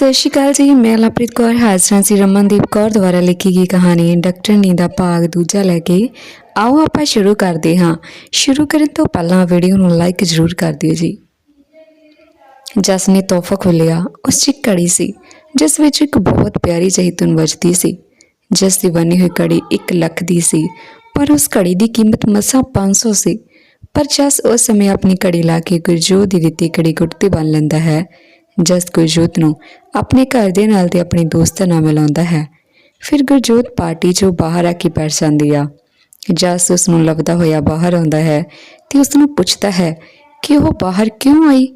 ਸਤਿ ਸ਼੍ਰੀ ਅਕਾਲ ਜੀ, ਮੈਂ ਲਵਪ੍ਰੀਤ ਕੌਰ, ਹਾਜ਼ਰਾਂ ਸੀ ਰਮਨਦੀਪ ਕੌਰ ਦੁਆਰਾ ਲਿਖੀ ਗਈ ਕਹਾਣੀ ਡਾਕਟਰ ਨੀ ਦਾ ਭਾਗ ਦੂਜਾ ਲੈ ਕੇ। ਆਓ ਆਪਾਂ ਸ਼ੁਰੂ ਕਰਦੇ ਹਾਂ। ਸ਼ੁਰੂ ਕਰਨ ਤੋਂ ਪਹਿਲਾਂ ਵੀਡੀਓ ਨੂੰ ਲਾਈਕ ਜ਼ਰੂਰ ਕਰ ਦਿਓ ਜੀ। ਜਸ ਨੇ ਤੋਹਫਾ ਖੋਲ੍ਹਿਆ, ਉਸ 'ਚ ਇੱਕ ਘੜੀ ਸੀ, ਜਿਸ ਵਿੱਚ ਇੱਕ ਬਹੁਤ ਪਿਆਰੀ ਜਿਹੀ ਵੱਜਦੀ ਸੀ। ਜਿਸ ਦੀ ਬਣੀ ਹੋਈ ਘੜੀ 1 ਲੱਖ ਦੀ ਸੀ, ਪਰ ਉਸ ਘੜੀ ਦੀ ਕੀਮਤ ਮਸਾਂ 500 ਸੀ ਪਰ ਜਸ ਉਸ ਸਮੇਂ ਆਪਣੀ ਘੜੀ ਲਾ ਕੇ ਗੁਰਜੋਤ ਦੀ ਦਿੱਤੀ ਘੜੀ ਗੁੱਟ ਤੇ ਬੰਨ ਲੈਂਦਾ ਹੈ। ਜਸ ਗੁਰਜੋਤ ਨੂੰ ਆਪਣੇ ਘਰ ਦੇ ਨਾਲ ਤੇ ਆਪਣੇ ਦੋਸਤਾਂ ਨਾਲ ਮਿਲਾਉਂਦਾ ਹੈ। ਫਿਰ ਗੁਰਜੋਤ ਪਾਰਟੀ 'ਚੋਂ ਬਾਹਰ ਆ ਕੇ ਬੈਠ ਜਾਂਦੀ ਆ। ਜਸ ਉਸ ਨੂੰ ਲੱਭਦਾ ਹੋਇਆ ਬਾਹਰ ਆਉਂਦਾ ਹੈ ਤੇ ਉਸ ਨੂੰ ਪੁੱਛਦਾ ਹੈ ਕਿ ਉਹ ਬਾਹਰ ਕਿਉਂ ਆਈ?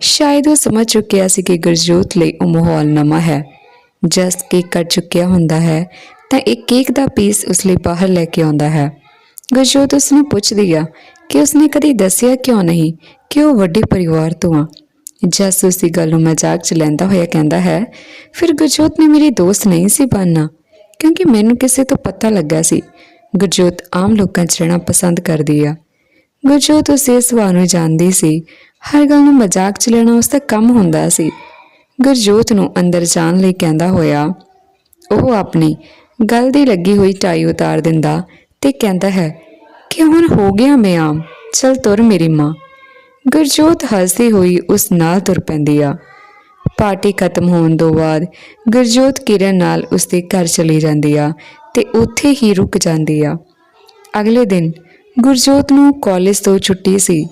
ਸ਼ਾਇਦ ਉਹ ਸਮਝ ਚੁੱਕਿਆ ਸੀ ਕਿ ਗੁਰਜੋਤ ਲਈ ਉਹ ਮਾਹੌਲ ਨਵਾਂ ਹੈ। ਜਸ ਕੇਕ ਕੱਟ ਚੁੱਕਿਆ ਹੁੰਦਾ ਹੈ ਤਾਂ ਇੱਕ ਕੇਕ ਦਾ ਪੀਸ ਉਸ ਲਈ ਬਾਹਰ ਲੈ ਕੇ ਆਉਂਦਾ ਹੈ। ਗੁਰਜੋਤ ਉਸ ਨੂੰ ਪੁੱਛਦੀ ਆ ਕਿ ਉਸਨੇ ਕਦੀ ਦੱਸਿਆ ਕਿਉਂ ਨਹੀਂ ਕਿ ਉਹ ਵੱਡੇ ਪਰਿਵਾਰ ਤੋਂ ਆ? ਜਸ ਉਸ ਦੀ ਗੱਲ ਨੂੰ ਮਜ਼ਾਕ ਚ ਲੈਂਦਾ ਹੋਇਆ ਕਹਿੰਦਾ ਹੈ, ਫਿਰ ਗੁਰਜੋਤ ਨੇ ਮੇਰੀ ਦੋਸਤ ਨਹੀਂ ਸੀ ਬਣਨਾ? ਕਿਉਂਕਿ ਮੈਨੂੰ ਕਿਸੇ ਤੋਂ ਪਤਾ ਲੱਗਾ ਸੀ। ਗੁਰਜੋਤ ਆਮ ਲੋਕਾਂ 'ਚ ਰਹਿਣਾ ਪਸੰਦ ਕਰਦੀ ਆ। ਗੁਰਜੋਤ ਉਸ ਦੇ ਸੁਭਾਅ ਨੂੰ ਜਾਣਦੀ ਸੀ। ਹਰ ਗੱਲ ਨੂੰ ਮਜ਼ਾਕ 'ਚ ਲੈਣਾ ਉਸ ਦਾ ਕੰਮ ਹੁੰਦਾ ਸੀ। ਗੁਰਜੋਤ ਨੂੰ ਅੰਦਰ ਜਾਣ ਲਈ ਕਹਿੰਦਾ ਹੋਇਆ, ਉਹ ਆਪਣੀ ਗੱਲ ਦੀ ਲੱਗੀ ਹੋਈ ਟਾਈ ਉਤਾਰ ਦਿੰਦਾ ਤੇ ਕਹਿੰਦਾ ਹੈ ਕਿ ਹੁਣ ਹੋ ਗਿਆ ਮੈਂ ਆਮ? ਚਲ ਤੁਰ ਮੇਰੀ ਮਾਂ। ਗੁਰਜੋਤ ਹੱਸਦੀ ਹੋਈ ਉਸ ਨਾਲ ਤੁਰ ਪੈਂਦੀ ਆ। ਪਾਰਟੀ ਖਤਮ ਹੋਣ ਤੋਂ ਬਾਅਦ ਗੁਰਜੋਤ ਕਿਰਨ ਨਾਲ ਉਸਦੇ ਘਰ ਚਲੀ ਜਾਂਦੀ ਆ ਤੇ ਉੱਥੇ ਹੀ ਰੁਕ ਜਾਂਦੀ ਆ। ਅਗਲੇ ਦਿਨ ਗੁਰਜੋਤ ਨੂੰ ਕਾਲਜ ਤੋਂ ਛੁੱਟੀ ਸੀ।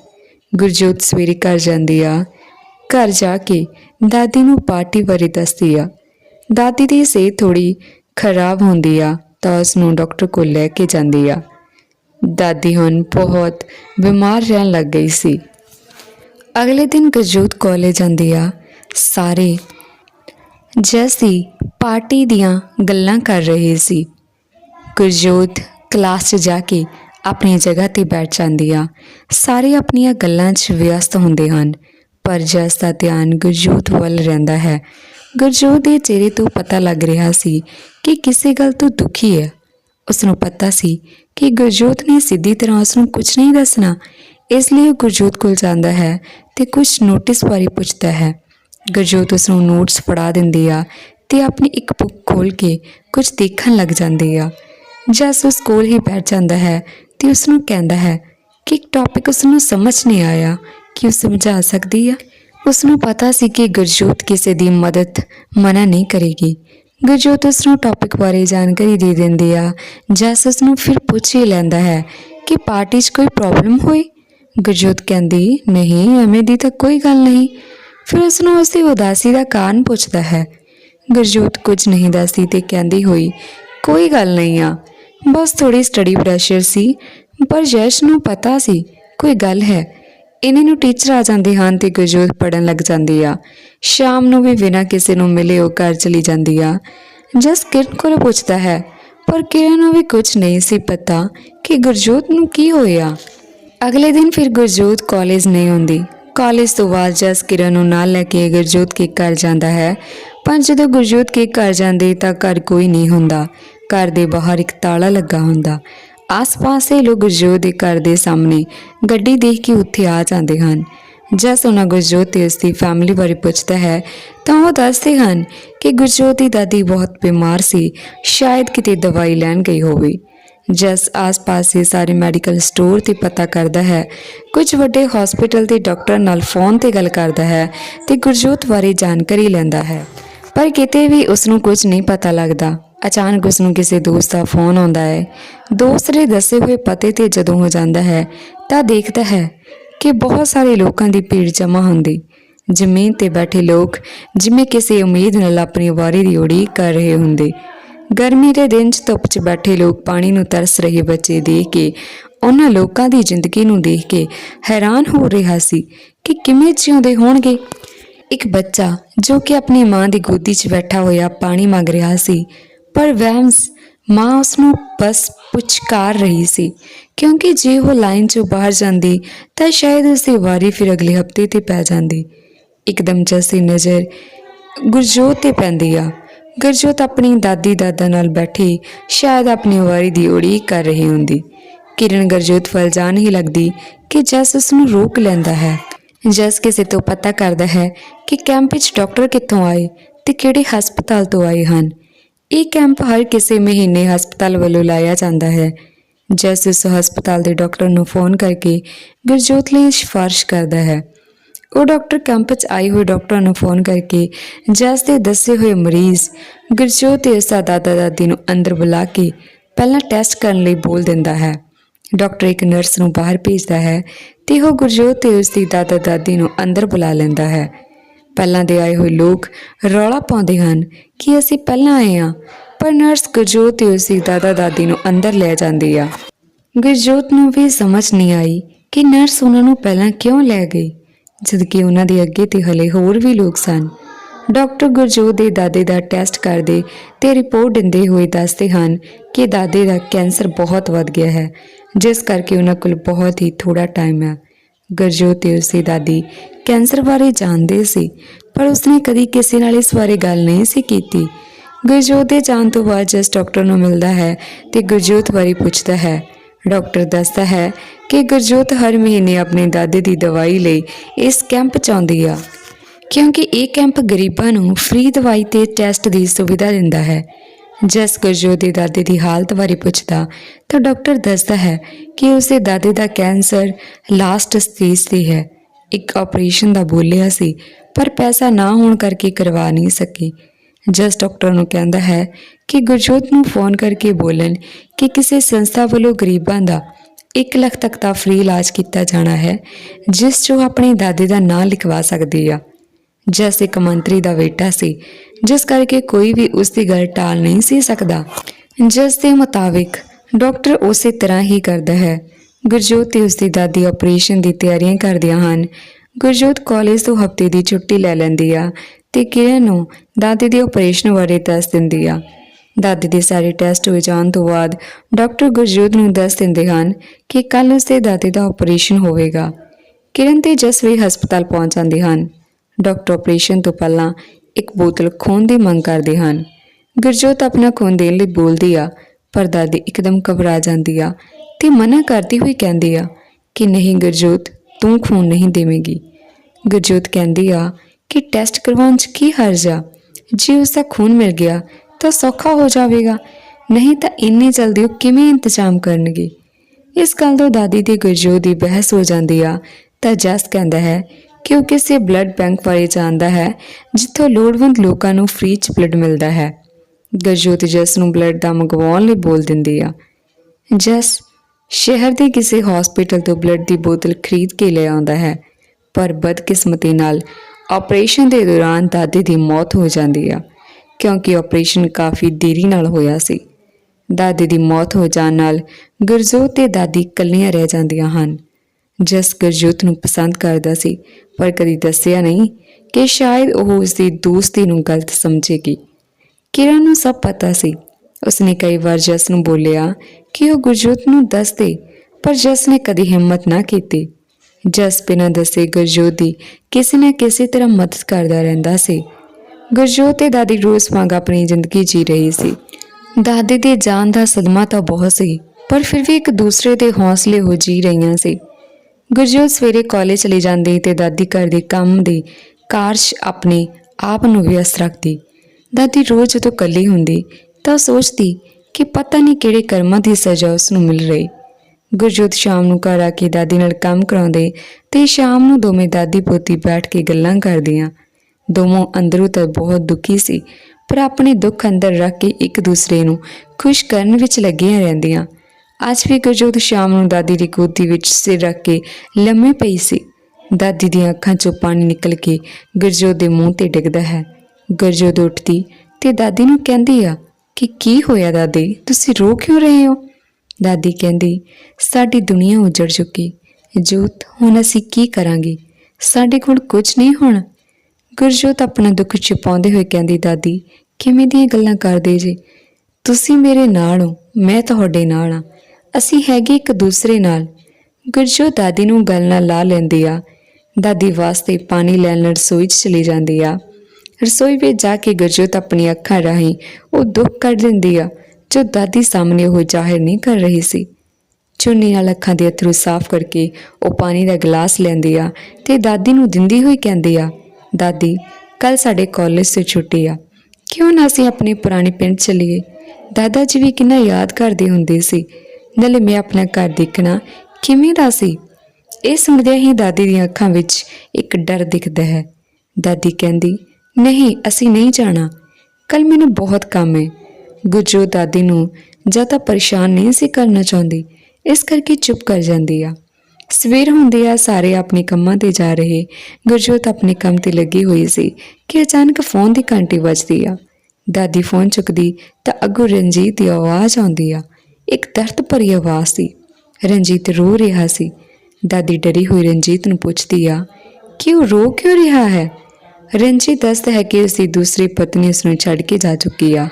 ਗੁਰਜੋਤ ਸਵੇਰੇ ਘਰ ਜਾਂਦੀ ਆ। ਘਰ ਜਾ ਕੇ ਦਾਦੀ ਨੂੰ ਪਾਰਟੀ ਬਾਰੇ ਦੱਸਦੀ ਆ। ਦਾਦੀ ਦੀ ਸਿਹਤ ਥੋੜੀ ਖਰਾਬ ਹੁੰਦੀ ਆ ਤਾਂ ਉਸ ਨੂੰ ਡਾਕਟਰ ਕੋਲ ਲੈ ਕੇ ਜਾਂਦੀ ਆ। ਦਾਦੀ ਹੁਣ ਬਹੁਤ ਬਿਮਾਰ ਰਹਿਣ ਲੱਗ ਗਈ ਸੀ। ਅਗਲੇ ਦਿਨ ਗੁਰਜੋਤ ਕਾਲਜ ਜਾਂਦੀ ਆ ਸਾਰੇ। ਜੈਸੀ ਪਾਰਟੀ ਦੀਆਂ ਗੱਲਾਂ ਕਰ ਰਹੇ ਸੀ। ਗੁਰਜੋਤ ਕਲਾਸ 'ਚ ਜਾ ਕੇ ਆਪਣੀ ਜਗ੍ਹਾ ਤੇ ਬੈਠ ਜਾਂਦੀ ਆ। ਸਾਰੇ ਆਪਣੀਆਂ ਗੱਲਾਂ 'ਚ ਵਿਅਸਤ ਹੁੰਦੇ ਹਨ, ਪਰ ਜਸ ਦਾ ਧਿਆਨ ਗੁਰਜੋਤ ਵੱਲ ਰਹਿੰਦਾ ਹੈ। ਗੁਰਜੋਤ ਦੇ ਚਿਹਰੇ ਤੋਂ ਪਤਾ ਲੱਗ ਰਿਹਾ ਸੀ ਕਿ ਕਿਸੇ ਗੱਲ ਤੋਂ ਦੁਖੀ ਹੈ। ਉਸ ਨੂੰ ਪਤਾ ਸੀ ਕਿ ਗੁਰਜੋਤ ਨੇ ਸਿੱਧੀ ਤਰ੍ਹਾਂ ਉਸ ਨੂੰ ਕੁਝ ਨਹੀਂ ਦੱਸਣਾ। ਇਸ ਲਈ ਉਹ ਗੁਰਜੋਤ ਕੋਲ ਜਾਂਦਾ ਹੈ ਤੇ ਕੁਝ ਨੋਟਿਸ ਬਾਰੇ ਪੁੱਛਦਾ ਹੈ। ਗੁਰਜੋਤ ਉਸ ਨੂੰ ਨੋਟਸ ਫੜਾ ਦਿੰਦੀ ਆ ਤੇ ਆਪਣੀ ਇੱਕ ਬੁੱਕ ਖੋਲ ਕੇ ਕੁਝ ਦੇਖਣ ਲੱਗ ਜਾਂਦੀ ਆ। ਜਸ ਉਸ ਕੋਲ ਹੀ ਬੈਠ ਜਾਂਦਾ ਹੈ ਤੇ ਉਸ ਨੂੰ ਕਹਿੰਦਾ ਹੈ ਕਿ ਇੱਕ ਟੌਪਿਕ ਉਸ ਨੂੰ ਸਮਝ ਨਹੀਂ ਆਇਆ। ਕਿ ਉਹ ਸਮਝਾ ਸਕਦੀ ਆ? ਉਸ ਨੂੰ ਪਤਾ ਸੀ ਕਿ ਗੁਰਜੋਤ ਕਿਸੇ ਦੀ ਮਦਦ ਮਨਾ ਨਹੀਂ ਕਰੇਗੀ। ਗੁਰਜੋਤ ਉਸ ਨੂੰ ਟੌਪਿਕ ਬਾਰੇ ਜਾਣਕਾਰੀ ਦੇ ਦਿੰਦੀ ਆ। ਜਸ ਉਸ ਨੂੰ ਫਿਰ ਪੁੱਛ ਹੀ ਲੈਂਦਾ ਹੈ ਕਿ ਪਾਰਟੀ 'ਚ ਕੋਈ ਪ੍ਰੋਬਲਮ ਹੋਈ? ਗੁਰਜੋਤ ਕਹਿੰਦੀ, ਨਹੀਂ, ਐਵੇਂ ਦੀ ਤਾਂ ਕੋਈ ਗੱਲ ਨਹੀਂ। ਫਿਰ ਉਸ ਨੂੰ ਉਸ ਦੀ ਉਦਾਸੀ ਦਾ ਕਾਰਨ ਪੁੱਛਦਾ ਹੈ। ਗੁਰਜੋਤ ਕੁਝ ਨਹੀਂ ਦੱਸਦੀ ਤੇ ਕਹਿੰਦੀ ਹੋਈ, ਕੋਈ ਗੱਲ ਨਹੀਂ ਆ। ਬਸ ਥੋੜੀ ਸਟੱਡੀ ਪ੍ਰੈਸ਼ਰ ਸੀ, ਪਰ ਜੈਸ਼ ਨੂੰ ਪਤਾ ਸੀ, ਕੋਈ ਗੱਲ ਹੈ। ਇਹਨਾਂ ਨੂੰ ਟੀਚਰ ਆ ਜਾਂਦੇ ਹਨ ਤੇ ਗੁਰਜੋਤ ਪੜਨ ਲੱਗ ਜਾਂਦੀ ਆ। ਸ਼ਾਮ ਨੂੰ ਵੀ ਬਿਨਾਂ ਕਿਸੇ ਨੂੰ ਮਿਲੇ ਉਹ ਘਰ ਚਲੀ ਜਾਂਦੀ ਆ। ਜਸ ਕਿਰਨ ਕੋਲ ਪੁੱਛਦਾ ਹੈ, ਪਰ ਕਿਰਨ ਨੂੰ ਵੀ ਕੁਝ ਨਹੀਂ ਸੀ ਪਤਾ ਕਿ ਗੁਰਜੋਤ ਨੂੰ ਕੀ ਹੋਇਆ? ਅਗਲੇ ਦਿਨ ਫਿਰ ਗੁਰਜੋਤ ਕਾਲਜ ਨਹੀਂ ਆਉਂਦੀ। ਕਾਲਜ ਤੋਂ ਬਾਅਦ ਜਸ ਕਿਰਨ ਨੂੰ ਨਾਲ ਲੈ ਕੇ ਗੁਰਜੋਤ ਕੇ ਘਰ ਜਾਂਦਾ ਹੈ। ਪਰ ਜਦੋਂ ਗੁਰਜੋਤ ਕੇ ਘਰ ਜਾਂਦੇ ਤਾਂ ਘਰ ਕੋਈ ਨਹੀਂ ਹੁੰਦਾ। ਘਰ ਦੇ ਬਾਹਰ ਇੱਕ ਤਾਲਾ ਲੱਗਾ ਹੁੰਦਾ। ਆਸ-ਪਾਸ ਦੇ ਲੋਕ ਗੁਰਜੋਤ ਦੇ ਘਰ ਦੇ ਸਾਹਮਣੇ ਗੱਡੀ ਦੇਖ ਕੇ ਉੱਥੇ ਆ ਜਾਂਦੇ ਹਨ। ਜਸ ਉਹਨਾਂ ਗੁਰਜੋਤ ਤੇ ਉਸਦੀ ਫੈਮਿਲੀ ਬਾਰੇ ਪੁੱਛਦਾ ਹੈ। ਤਾਂ ਉਹ ਦੱਸਦੇ ਹਨ ਕਿ ਗੁਰਜੋਤ ਦੀ ਦਾਦੀ ਬਹੁਤ ਬਿਮਾਰ ਸੀ। ਸ਼ਾਇਦ ਕਿਤੇ ਦਵਾਈ ਲੈਣ ਗਈ ਹੋਵੇ। ਜਸ ਆਸ-ਪਾਸ ਦੇ ਸਾਰੇ ਮੈਡੀਕਲ ਸਟੋਰ ਤੇ ਪਤਾ ਕਰਦਾ ਹੈ। ਕੁਝ ਵੱਡੇ ਹਸਪੀਟਲ ਦੇ ਡਾਕਟਰ ਨਾਲ ਫੋਨ ਤੇ ਗੱਲ ਕਰਦਾ ਹੈ ਤੇ ਗੁਰਜੋਤ ਬਾਰੇ ਜਾਣਕਾਰੀ ਲੈਂਦਾ ਹੈ। ਪਰ ਕਿਤੇ ਵੀ ਉਸ ਨੂੰ ਕੁਝ ਨਹੀਂ ਪਤਾ ਲੱਗਦਾ। ਅਚਾਨਕ ਉਸ ਨੂੰ ਕਿਸੇ ਦੋਸਤ ਦਾ ਫੋਨ ਆਉਂਦਾ ਹੈ। ਦੋਸਤ ਦੇ ਦੱਸੇ ਹੋਏ ਪਤੇ ਤੇ ਜਦੋਂ ਹੋ ਜਾਂਦਾ ਹੈ, ਤਾਂ ਦੇਖਦਾ ਹੈ ਕਿ ਬਹੁਤ ਸਾਰੇ ਲੋਕਾਂ ਦੀ ਭੀੜ ਜਮ੍ਹਾਂ ਹੁੰਦੀ। ਜ਼ਮੀਨ ਤੇ ਬੈਠੇ ਲੋਕ ਜਿਵੇਂ ਕਿਸੇ ਉਮੀਦ ਨਾਲ ਆਪਣੀ ਵਾਰੀ ਦੀ ਉਡੀਕ ਕਰ ਰਹੇ ਹੁੰਦੇ। ਗਰਮੀ ਦੇ ਦਿਨ 'ਚ ਧੁੱਪ 'ਚ ਬੈਠੇ ਲੋਕ ਪਾਣੀ ਨੂੰ ਤਰਸ ਰਹੇ ਬੱਚੇ ਦੇਖ ਕੇ, ਉਹਨਾਂ ਲੋਕਾਂ ਦੀ ਜ਼ਿੰਦਗੀ ਨੂੰ ਦੇਖ ਕੇ ਹੈਰਾਨ ਹੋ ਰਿਹਾ ਸੀ ਕਿ ਕਿਵੇਂ ਜਿਉਂਦੇ ਹੋਣਗੇ। ਇੱਕ ਬੱਚਾ ਜੋ ਕਿ ਆਪਣੀ ਮਾਂ ਦੀ ਗੋਦੀ 'ਚ ਬੈਠਾ ਹੋਇਆ ਪਾਣੀ ਮੰਗ ਰਿਹਾ ਸੀ, ਪਰ ਵਹਿਮਸ ਮਾਂ ਉਸ ਨੂੰ ਬਸ ਪੁਚਕਾਰ ਰਹੀ ਸੀ, ਕਿਉਂਕਿ ਜੇ ਉਹ ਲਾਈਨ 'ਚੋਂ ਬਾਹਰ ਜਾਂਦੀ ਤਾਂ ਸ਼ਾਇਦ ਉਸ ਦੀ ਵਾਰੀ ਫਿਰ ਅਗਲੇ ਹਫ਼ਤੇ ਤੇ ਪੈ ਜਾਂਦੀ। ਇੱਕਦਮ ਜਸੀ ਨਜ਼ਰ ਗੁਰਜੋਤ ਤੇ ਪੈਂਦੀ ਆ। ਗੁਰਜੋਤ ਆਪਣੀ ਦਾਦੀ ਦਾਦਾ ਨਾਲ ਬੈਠੀ ਸ਼ਾਇਦ ਆਪਣੀ ਵਾਰੀ ਦੀ ਉਡੀਕ ਕਰ ਰਹੀ ਹੁੰਦੀ। ਕਿਰਨ ਗੁਰਜੋਤ ਵੱਲ ਜਾਣ ਹੀ ਲੱਗਦੀ ਕਿ ਜਸ ਉਸ ਨੂੰ ਰੋਕ ਲੈਂਦਾ ਹੈ। ਜਸ ਕਿਸੇ ਤੋਂ ਪਤਾ ਕਰਦਾ ਹੈ ਕਿ ਕੈਂਪ ਵਿੱਚ ਡਾਕਟਰ ਕਿੱਥੋਂ ਆਏ ਤੇ ਕਿਹੜੇ ਹਸਪਤਾਲ ਤੋਂ ਆਏ ਹਨ। ਇਹ ਕੈਂਪ ਹਰ ਕਿਸੇ ਮਹੀਨੇ ਹਸਪਤਾਲ ਵੱਲੋਂ ਲਾਇਆ ਜਾਂਦਾ ਹੈ। ਜਸ ਉਸ ਹਸਪਤਾਲ ਦੇ ਡਾਕਟਰ ਨੂੰ ਫੋਨ ਕਰਕੇ ਗੁਰਜੋਤ ਲਈ ਸਿਫਾਰਿਸ਼ ਕਰਦਾ ਹੈ। ਉਹ ਡਾਕਟਰ ਕੈਂਪ 'ਚ ਆਏ ਹੋਏ ਡਾਕਟਰਾਂ ਨੂੰ ਫੋਨ ਕਰਕੇ ਜੈਸ ਦੇ ਦੱਸੇ ਹੋਏ ਮਰੀਜ਼ ਗੁਰਜੋਤ ਤੇ ਉਸਦਾ ਦਾਦਾ ਦਾਦੀ ਨੂੰ ਅੰਦਰ ਬੁਲਾ ਕੇ ਪਹਿਲਾਂ ਟੈਸਟ ਕਰਨ ਲਈ ਬੋਲ ਦਿੰਦਾ ਹੈ। ਡਾਕਟਰ ਇੱਕ ਨਰਸ ਨੂੰ ਬਾਹਰ ਭੇਜਦਾ ਹੈ ਤੇ ਉਹ ਗੁਰਜੋਤ ਤੇ ਉਸਦੀ ਦਾਦਾ ਦਾਦੀ ਨੂੰ ਅੰਦਰ ਬੁਲਾ ਲੈਂਦਾ ਹੈ। ਪਹਿਲਾਂ ਦੇ ਆਏ ਹੋਏ ਲੋਕ ਰੌਲਾ ਪਾਉਂਦੇ ਹਨ ਕਿ ਅਸੀਂ ਪਹਿਲਾਂ ਆਏ ਹਾਂ, ਪਰ ਨਰਸ ਗੁਰਜੋਤ ਤੇ ਉਸਦੀ ਦਾਦਾ ਦਾਦੀ ਨੂੰ ਅੰਦਰ ਲੈ ਜਾਂਦੀ ਆ। ਗੁਰਜੋਤ ਨੂੰ ਵੀ ਸਮਝ ਨਹੀਂ ਆਈ ਕਿ ਨਰਸ ਉਹਨਾਂ ਨੂੰ ਪਹਿਲਾਂ ਕਿਉਂ ਲੈ ਗਈ। ਜਦਕਿ ਉਹਨਾਂ ਦੇ ਅੱਗੇ ਤੇ ਹਲੇ ਹੋਰ ਵੀ ਲੋਕ ਸਨ। ਡਾਕਟਰ ਗੁਰਜੋਤ ਦੇ ਦਾਦੇ ਦਾ ਟੈਸਟ ਕਰਦੇ ਤੇ ਰਿਪੋਰਟ ਦਿੰਦੇ ਹੋਏ ਦੱਸਦੇ ਹਨ ਕਿ ਦਾਦੇ ਦਾ ਕੈਂਸਰ ਬਹੁਤ ਵੱਧ ਗਿਆ ਹੈ, ਜਿਸ ਕਰਕੇ ਉਹਨਾਂ ਕੋਲ ਬਹੁਤ ਹੀ ਥੋੜਾ ਟਾਈਮ ਹੈ। ਗੁਰਜੋਤ ਤੇ ਉਸਦੀ ਦਾਦੀ ਕੈਂਸਰ ਬਾਰੇ ਜਾਣਦੇ ਸੀ, ਪਰ ਉਸਨੇ ਕਦੀ ਕਿਸੇ ਨਾਲ ਇਸ ਬਾਰੇ ਗੱਲ ਨਹੀਂ ਸੀ ਕੀਤੀ। ਗੁਰਜੋਤ ਦੇ ਜਾਣ ਤੋਂ ਬਾਅਦ ਜਸ ਡਾਕਟਰ ਨੂੰ ਮਿਲਦਾ ਹੈ ਤੇ ਗੁਰਜੋਤ ਬਾਰੇ ਪੁੱਛਦਾ ਹੈ ਡਾਕਟਰ ਦੱਸਦਾ ਹੈ ਕਿ ਗੁਰਜੋਤ ਹਰ ਮਹੀਨੇ ਆਪਣੇ ਦਾਦੇ ਦੀ ਦਵਾਈ ਲਈ ਇਸ ਕੈਂਪ 'ਚ ਆਉਂਦੀ ਆ, ਕਿਉਂਕਿ ਇਹ ਕੈਂਪ ਗਰੀਬਾਂ ਨੂੰ ਫ੍ਰੀ ਦਵਾਈ ਤੇ ਟੈਸਟ ਦੀ ਸੁਵਿਧਾ ਦਿੰਦਾ ਹੈ। ਜਸ ਗੁਰਜੋਤ ਦੇ ਦਾਦੇ ਦੀ ਹਾਲਤ ਬਾਰੇ ਪੁੱਛਦਾ, ਤਾਂ ਡਾਕਟਰ ਦੱਸਦਾ ਹੈ ਕਿ ਉਸਦੇ ਦਾਦੇ ਦਾ ਕੈਂਸਰ ਲਾਸਟ ਸਟੇਜ ਤੇ ਹੈ। ਇੱਕ ਆਪਰੇਸ਼ਨ ਦਾ ਬੋਲਿਆ ਸੀ, ਪਰ ਪੈਸਾ ਨਾ ਹੋਣ ਕਰਕੇ ਕਰਵਾ ਨਹੀਂ ਸਕੀ। ਜਸ ਡਾਕਟਰ ਨੂੰ ਕਹਿੰਦਾ ਹੈ ਕਿ ਗੁਰਜੋਤ ਨੂੰ ਫੋਨ ਕਰਕੇ ਬੋਲਣ ਕਿ ਕਿਸੇ ਸੰਸਥਾ ਵੱਲੋਂ ਗਰੀਬਾਂ ਦਾ 1 ਲੱਖ ਤੱਕ ਦਾ ਫ੍ਰੀ ਇਲਾਜ ਕੀਤਾ ਜਾਣਾ ਹੈ, ਜਿਸ 'ਚ ਉਹ ਆਪਣੇ ਦਾਦੇ ਦਾ ਨਾਂ ਲਿਖਵਾ ਸਕਦੀ ਆ। ਜਸ ਇੱਕ ਮੰਤਰੀ ਦਾ ਬੇਟਾ ਸੀ, ਜਿਸ ਕਰਕੇ ਕੋਈ ਵੀ ਉਸ ਦੀ ਗੱਲ ਟਾਲ ਨਹੀਂ ਸੀ ਸਕਦਾ। ਜਿਸ ਦੇ ਮੁਤਾਬਿਕ ਡਾਕਟਰ ਉਸੇ ਤਰ੍ਹਾਂ ਹੀ ਕਰਦਾ ਹੈ। ਗੁਰਜੋਤ ਤੇ ਉਸ ਦੀ ਦਾਦੀ ਆਪਰੇਸ਼ਨ ਦੀ ਤਿਆਰੀਆਂ ਕਰਦੀਆਂ ਹਨ। ਗੁਰਜੋਤ ਕਾਲਜ ਤੋਂ ਹਫ਼ਤੇ ਦੀ ਛੁੱਟੀ ਲੈ ਲੈਂਦੀ ਆ ਤੇ ਕਿਰਨ ਨੂੰ ਦਾਦੀ ਦੇ ਆਪਰੇਸ਼ਨ ਬਾਰੇ ਦੱਸ ਦਿੰਦੀ ਆ। ਦਾਦੀ ਦੇ ਸਾਰੇ ਟੈਸਟ ਹੋ ਜਾਣ ਤੋਂ ਬਾਅਦ ਡਾਕਟਰ ਗੁਰਜੋਤ ਨੂੰ ਦੱਸ ਦਿੰਦੇ ਹਨ ਕਿ ਕੱਲ ਉਸਦੇ ਦਾਦੀ ਦਾ ਆਪਰੇਸ਼ਨ ਹੋਵੇਗਾ। ਕਿਰਨ ਤੇ ਜਸ ਵੀ ਹਸਪਤਾਲ ਪਹੁੰਚ ਜਾਂਦੇ ਹਨ। ਡਾਕਟਰ ਆਪਰੇਸ਼ਨ ਤੋਂ ਪਹਿਲਾਂ ਇੱਕ ਬੋਤਲ ਖੂਨ ਦੀ ਮੰਗ ਕਰਦੇ ਹਨ। ਗੁਰਜੋਤ ਆਪਣਾ ਖੂਨ ਦੇਣ ਲਈ ਬੋਲਦੀ ਆ, ਪਰ ਦਾਦੀ ਇੱਕਦਮ ਘਬਰਾ ਜਾਂਦੀ ਆ ਤੇ ਮਨਾ ਕਰਦੀ ਹੋਈ ਕਹਿੰਦੀ ਆ ਕਿ ਨਹੀਂ ਗੁਰਜੋਤ, ਤੂੰ ਖੂਨ ਨਹੀਂ ਦੇਵੇਂਗੀ। ਗੁਰਜੋਤ ਕਹਿੰਦੀ ਆ ਕਿ ਟੈਸਟ ਕਰਵਾਉਣ 'ਚ ਕੀ ਹਰਜ ਆ? ਜੇ ਉਸ ਦਾ ਖੂਨ ਮਿਲ ਗਿਆ, ਤਾਂ ਸੌਖਾ ਹੋ ਜਾਵੇਗਾ। ਨਹੀਂ ਤਾਂ ਇੰਨੀ ਜਲਦੀ ਉਹ ਕਿਵੇਂ ਇੰਤਜ਼ਾਮ ਕਰਨਗੇ? ਇਸ ਗੱਲ ਤੋਂ ਦਾਦੀ ਤੇ ਗੁਰਜੋਤ ਦੀ ਬਹਿਸ ਹੋ ਜਾਂਦੀ ਆ। ਤਾਂ ਜਸ ਕਹਿੰਦਾ ਹੈ ਕਿ ਉਹ ਕਿਸੇ ਬਲੱਡ ਬੈਂਕ ਬਾਰੇ ਜਾਣਦਾ ਹੈ, ਜਿੱਥੋਂ ਲੋੜਵੰਦ ਲੋਕਾਂ ਨੂੰ ਫ੍ਰੀ ਚ ਬਲੱਡ ਮਿਲਦਾ ਹੈ। ਗੁਰਜੋਤ ਜਸ ਨੂੰ ਬਲੱਡ ਦਾ ਮੰਗਵਾਉਣ ਲਈ ਬੋਲ ਦਿੰਦੀ ਆ। ਜਸ, ਸ਼ਹਿਰ ਦੇ ਕਿਸੇ ਹਸਪੀਟਲ ਤੋਂ ਬਲੱਡ ਦੀ ਬੋਤਲ ਖਰੀਦ ਕੇ ਲੈ ਆਉਂਦਾ ਹੈ, ਪਰ ਬਦਕਿਸਮਤੀ ਨਾਲ ਆਪਰੇਸ਼ਨ ਦੇ ਦੌਰਾਨ ਦਾਦੀ ਦੀ ਮੌਤ ਹੋ ਜਾਂਦੀ ਆ, ਕਿਉਂਕਿ ਆਪਰੇਸ਼ਨ ਕਾਫੀ ਦੇਰੀ ਨਾਲ ਹੋਇਆ ਸੀ। ਦਾਦੀ ਦੀ ਮੌਤ ਹੋ ਜਾਣ ਨਾਲ ਗੁਰਜੋਤ ਤੇ ਦਾਦੀ ਇਕੱਲੀਆਂ ਰਹਿ ਜਾਂਦੀਆਂ ਹਨ। ਜਸ ਗੁਰਜੋਤ ਨੂੰ ਪਸੰਦ ਕਰਦਾ ਸੀ, ਪਰ ਕਦੀ ਦੱਸਿਆ ਨਹੀਂ ਕਿ ਸ਼ਾਇਦ ਉਹ ਉਸ ਦੀ ਦੋਸਤੀ ਨੂੰ ਗਲਤ ਸਮਝੇਗੀ। ਕਿਰਨ ਨੂੰ ਸਭ ਪਤਾ ਸੀ। ਉਸਨੇ ਕਈ ਵਾਰ ਜਸ ਨੂੰ ਬੋਲਿਆ ਕਿ ਉਹ ਗੁਰਜੋਤ ਨੂੰ ਦੱਸ ਦੇ ਪਰ ਜਸ ਨੇ ਕਦੀ ਹਿੰਮਤ ਨਾ ਕੀਤੀ। ਜਸ ਬਿਨਾਂ ਦੱਸੇ ਗੁਰਜੋਤ ਦੀ ਕਿਸੇ ਨਾ ਕਿਸੇ ਤਰ੍ਹਾਂ ਮਦਦ ਕਰਦਾ ਰਹਿੰਦਾ ਸੀ। ਗੁਰਜੋਤ ਤੇ ਦਾਦੀ ਰੋਜ਼ ਵਾਂਗ ਆਪਣੀ ਜ਼ਿੰਦਗੀ ਜੀ ਰਹੀ ਸੀ। ਦਾਦੀ ਦੇ ਜਾਨ ਦਾ ਸਦਮਾ ਤਾਂ ਬਹੁਤ ਸੀ, ਪਰ ਫਿਰ ਵੀ ਇੱਕ ਦੂਸਰੇ ਦੇ ਹੌਸਲੇ ਹੋ ਜੀ ਰਹੀਆਂ ਸੀ। ਗੁਰਜੋਤ ਸਵੇਰੇ ਕਾਲਜ ਚਲੀ ਜਾਂਦੀ ਤੇ ਦਾਦੀ ਘਰ ਦੇ ਕੰਮ ਦੀ ਕਾਰਜ ਆਪਣੇ ਆਪ ਨੂੰ ਵਿਅਸਤ ਰੱਖਦੀ। ਦਾਦੀ ਰੋਜ਼ ਜਦੋਂ ਇਕੱਲੀ ਹੁੰਦੀ ਤਾਂ ਸੋਚਦੀ ਕਿ ਪਤਾ ਨਹੀਂ ਕਿਹੜੇ ਕਰਮਾਂ ਦੀ ਸਜ਼ਾ ਉਸ ਨੂੰ ਮਿਲ ਰਹੀ। ਗੁਰਜੋਤ ਸ਼ਾਮ ਨੂੰ ਘਰ ਆ ਕੇ ਦਾਦੀ ਨਾਲ ਕੰਮ ਕਰਾਉਂਦੇ ਤੇ ਸ਼ਾਮ ਨੂੰ ਦੋਵੇਂ ਦਾਦੀ ਪੋਤੀ ਬੈਠ ਕੇ ਗੱਲਾਂ ਕਰਦੀਆਂ। ਦੋਵੇਂ ਅੰਦਰੋਂ ਤਾਂ ਬਹੁਤ ਦੁਖੀ ਸੀ, ਪਰ ਆਪਣੇ ਦੁੱਖ ਅੰਦਰ ਰੱਖ ਕੇ ਇੱਕ ਦੂਸਰੇ ਨੂੰ ਖੁਸ਼ ਕਰਨ ਵਿੱਚ ਲੱਗੀਆਂ ਰਹਿੰਦੀਆਂ। ਅੱਜ ਵੀ ਗੁਰਜੋਤ ਸ਼ਾਮ ਨੂੰ ਦਾਦੀ ਦੀ ਗੋਦੀ ਵਿੱਚ ਸਿਰ ਰੱਖ ਕੇ ਲੰਮੇ ਪਈ ਸੀ। ਦਾਦੀ ਦੀਆਂ ਅੱਖਾਂ 'ਚੋਂ ਪਾਣੀ ਨਿਕਲ ਕੇ ਗੁਰਜੋਤ ਦੇ ਮੂੰਹ ਤੇ ਡਿੱਗਦਾ ਹੈ। ਗੁਰਜੋਤ ਉੱਠਦੀ ਤੇ ਦਾਦੀ ਨੂੰ ਕਹਿੰਦੀ ਆ ਕਿ ਕੀ ਹੋਇਆ ਦਾਦੀ? ਤੁਸੀਂ ਰੋ ਕਿਉਂ ਰਹੇ ਹੋ? ਦਾਦੀ ਕਹਿੰਦੀ, ਸਾਡੀ ਦੁਨੀਆ ਉਜੜ ਚੁੱਕੀ। ਜੋਤ, ਹੁਣ ਅਸੀਂ ਕੀ ਕਰਾਂਗੇ? ਸਾਡੇ ਕੋਲ ਕੁਝ ਨਹੀਂ ਹੁਣ। ਗੁਰਜੋਤ ਆਪਣਾ ਦੁੱਖ ਛੁਪਾਉਂਦੇ ਹੋਏ ਕਹਿੰਦੀ, ਦਾਦੀ, ਕਿਵੇਂ ਦੀਆਂ ਗੱਲਾਂ ਕਰਦੇ ਜੀ? ਤੁਸੀਂ ਮੇਰੇ ਨਾਲ ਹੋ, ਮੈਂ ਤੁਹਾਡੇ ਨਾਲ ਹਾਂ। ਅਸੀਂ ਹੈਗੇ ਇੱਕ ਦੂਸਰੇ ਨਾਲ। ਗੁਰਜੋਤ ਦਾਦੀ ਨੂੰ ਗੱਲ ਨਾਲ ਲਾ ਲੈਂਦੀ ਆ। ਦਾਦੀ ਵਾਸਤੇ ਪਾਣੀ ਲੈਣ ਰਸੋਈ 'ਚ ਚਲੀ ਜਾਂਦੀ ਆ। ਰਸੋਈ ਵਿੱਚ ਜਾ ਕੇ ਗੁਰਜੋਤ ਆਪਣੀ ਅੱਖਾਂ ਰਾਹੀਂ ਉਹ ਦੁੱਖ ਕੱਢ ਦਿੰਦੀ ਆ। ਜੋ ਦਾਦੀ ਸਾਹਮਣੇ ਉਹ ਜ਼ਾਹਿਰ ਨਹੀਂ ਕਰ ਰਹੀ ਸੀ। ਚੁੰਨੀ ਨਾਲ ਅੱਖਾਂ ਦੇ ਅਥਰੂ ਸਾਫ਼ ਕਰਕੇ ਉਹ ਪਾਣੀ ਦਾ ਗਲਾਸ ਲੈਂਦੀ ਆ ਤੇ ਦਾਦੀ ਨੂੰ ਦਿੰਦੀ ਹੋਈ ਕਹਿੰਦੀ ਆ, ਦਾਦੀ ਕੱਲ ਸਾਡੇ ਕਾਲਜ ਤੋਂ ਛੁੱਟੀ ਆ। ਕਿਉਂ ਨਾ ਅਸੀਂ ਆਪਣੇ ਪੁਰਾਣੇ ਪਿੰਡ ਚਲੀਏ? ਦਾਦਾ ਜੀ ਵੀ ਕਿੰਨਾ ਯਾਦ ਕਰਦੇ ਹੁੰਦੇ ਸੀ। ਨਾਲੇ ਮੈਂ ਆਪਣਾ ਘਰ ਦੇਖਣਾ ਕਿਵੇਂ ਦਾ ਸੀ? ਇਹ ਸੁਣਦਿਆਂ ਹੀ ਦਾਦੀ ਦੀਆਂ ਅੱਖਾਂ ਵਿੱਚ ਇੱਕ ਡਰ ਦਿਖਦਾ ਹੈ। ਦਾਦੀ ਕਹਿੰਦੀ, ਨਹੀਂ, ਅਸੀਂ ਨਹੀਂ ਜਾਣਾ। ਕੱਲ ਮੈਨੂੰ ਬਹੁਤ ਕੰਮ ਹੈ। ਗੁਰਜੋ ਦਾਦੀ ਨੂੰ ਜ਼ਿਆਦਾ ਪਰੇਸ਼ਾਨ ਨਹੀਂ ਸੀ ਕਰਨਾ ਚਾਹੁੰਦੀ, ਇਸ ਕਰਕੇ ਚੁੱਪ ਕਰ ਜਾਂਦੀ ਆ। ਸਵੇਰ ਹੁੰਦੀ ਆ ਸਾਰੇ ਆਪਣੇ ਕੰਮਾਂ ਤੇ ਜਾ ਰਹੇ, ਗੁਰਜੋਤ ਆਪਣੇ ਕੰਮ ਤੇ ਲੱਗੀ ਹੋਈ ਸੀ ਕਿ ਅਚਾਨਕ ਫੋਨ ਦੀ ਘੰਟੀ ਵੱਜਦੀ ਆ। ਦਾਦੀ ਫੋਨ ਚੁੱਕਦੀ ਤਾਂ ਅੱਗੋਂ ਰਣਜੀਤ ਦੀ ਆਵਾਜ਼ ਆਉਂਦੀ ਆ, ਇੱਕ ਦਰਦ ਭਰੀ ਆਵਾਜ਼ ਸੀ। ਰਣਜੀਤ ਰੋ ਰਿਹਾ ਸੀ। ਦਾਦੀ ਡਰੀ ਹੋਈ ਰਣਜੀਤ ਨੂੰ ਪੁੱਛਦੀ ਆ ਕਿ ਉਹ ਰੋ ਕਿਉਂ ਰਿਹਾ ਹੈ? ਰਣਜੀਤ ਦੱਸਦਾ ਹੈ ਕਿ ਉਸ ਦੀ ਦੂਸਰੀ ਪਤਨੀ ਉਸ ਨੂੰ ਛੱਡ ਕੇ ਜਾ ਚੁੱਕੀ ਆ।